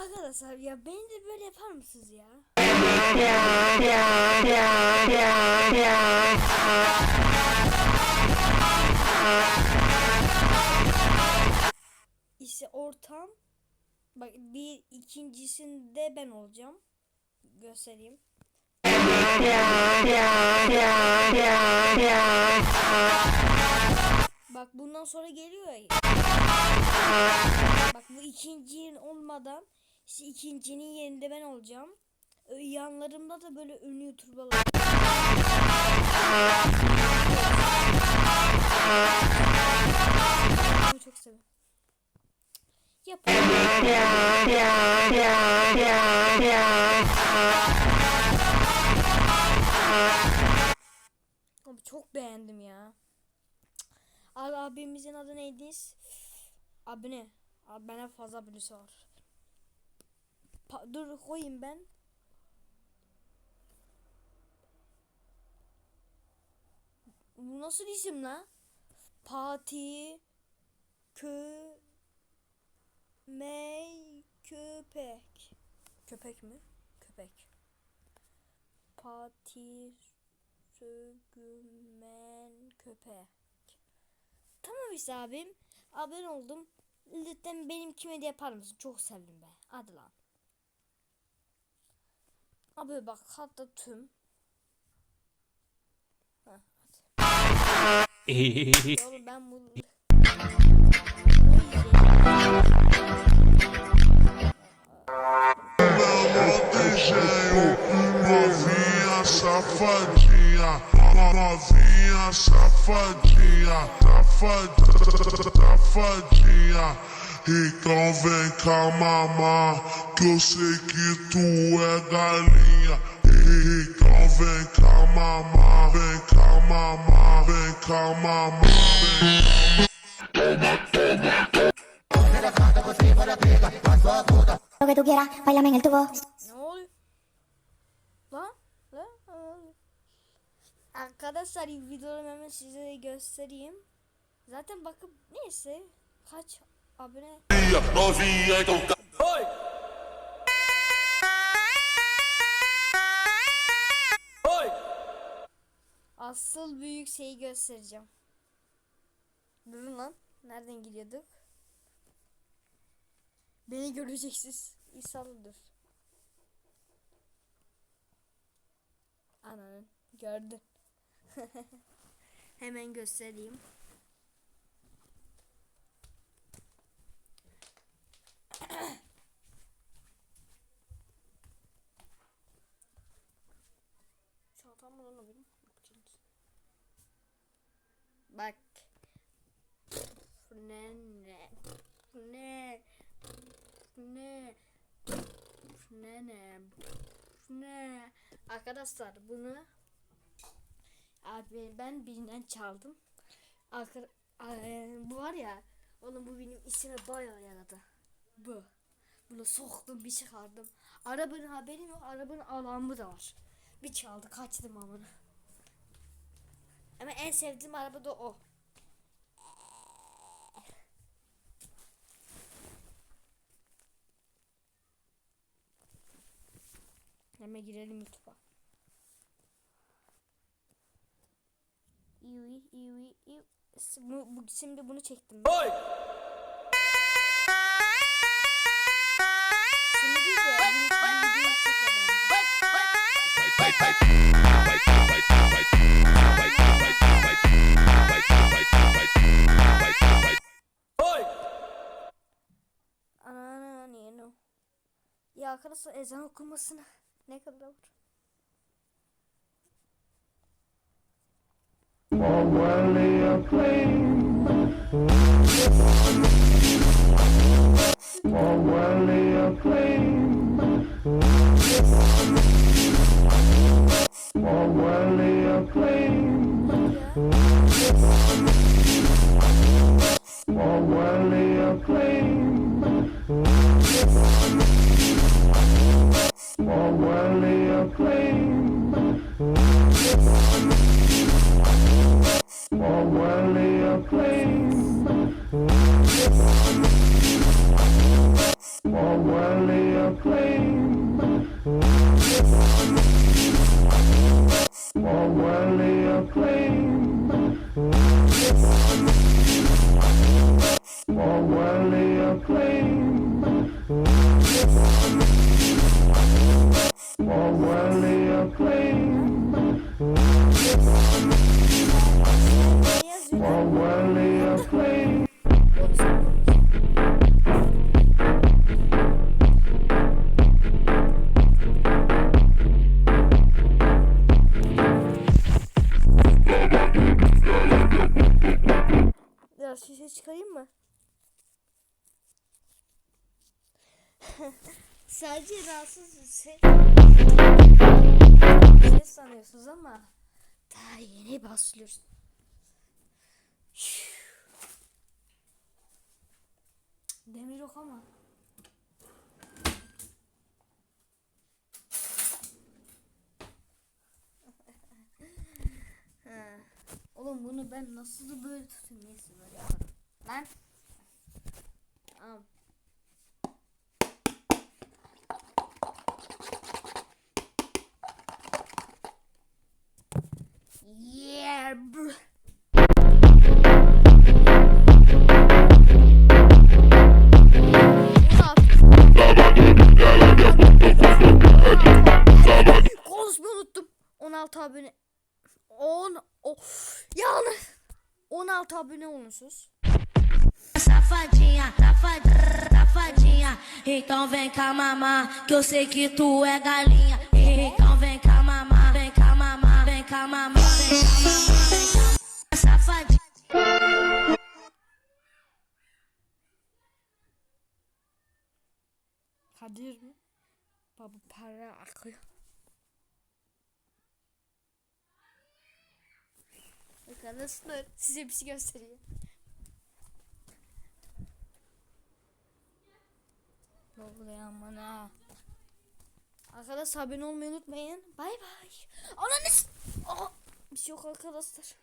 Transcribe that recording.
Arkadaşlar ya beni de böyle yapar mısınız ya? İşte ortam. Bak bir ikincisinde ben olacağım. Göstereyim. Bak bundan sonra geliyor ya. Bak bu ikincinin olmadan işte ikincinin yerinde ben olacağım. Yanlarımda da böyle ünlü youtuberlar. Çok seviyorum. Çok beğendim ya. Abi abimizin adı neydi? Abi ne? Abi bana fazla abonesi var. Pa- dur koyayım ben. Bu nasıl isim la? Pati kö mey köpek. Köpek mi? Köpek. Pati sögümen köpek. Tamam işte abim. Abone oldum. Lütfen benim kime de yapar mısın? Çok sevdim be. Hadi lan. Abi bak hatta tüm. Heh, Oğlum ben bu... Novinha safadinha, novinha safadinha, safadinha, safadinha. Então vem cá mamar, que eu sei que tu é galinha. Então vem cá mamar, vem cá mamar, vem cá mamar, vem Lo que tú quieras, bailame en el tubo. Lan? Lan? Lan? Arkadaşlar videomu hemen size de göstereyim. Zaten bakıp neyse kaç abone asıl büyük şeyi göstereceğim. Durun lan. Nereden gidiyorduk? Beni göreceksiniz. İnşallah dur. Ananın gördün. Hemen göstereyim. Çantam mı lan. Bak. Ne ne ne ne ne ne ne Arkadaşlar bunu abi ben birinden çaldım. Arkadaş bu var ya oğlum bu benim isime bayağı yaradı. Bu. Bunu soktum bir çıkardım. Arabanın haberim yok. Arabanın alarmı da var. Bir çaldı kaçtım amına. Ama en sevdiğim araba da o. Hemen girelim YouTube'a. İyi iyi iyi. Şimdi bunu çektim. ben. Arkadaşlar ezan okunmasına ne kadar? Oh, well, or worldly acclaim. Or worldly acclaim. Çıkarayım mı? Sadece rahatsız ses, ses sanıyorsunuz ama daha yeni başlıyoruz. Demir yok ama. Oğlum bunu ben nasıl böyle tutayım neyse böyle yaparım. Lan. Tamam. Yeah. 16 abone. 10 of. Yalnız 16 abone olmuşsunuz. Safadinha, safadinha, safadinha. Então vem cá mamar, que eu sei que tu é galinha. Então vem cá mamar, vem cá mamar, vem cá mamar, vem cá mamar, vem cá. Safadinha. Kadir mi? Baba para akıyor. Arkadaşlar size bir şey göstereyim. Aman ha. Arkadaşlar abone olmayı unutmayın. Bay bay. Ananız. Aa, bir şey yok arkadaşlar.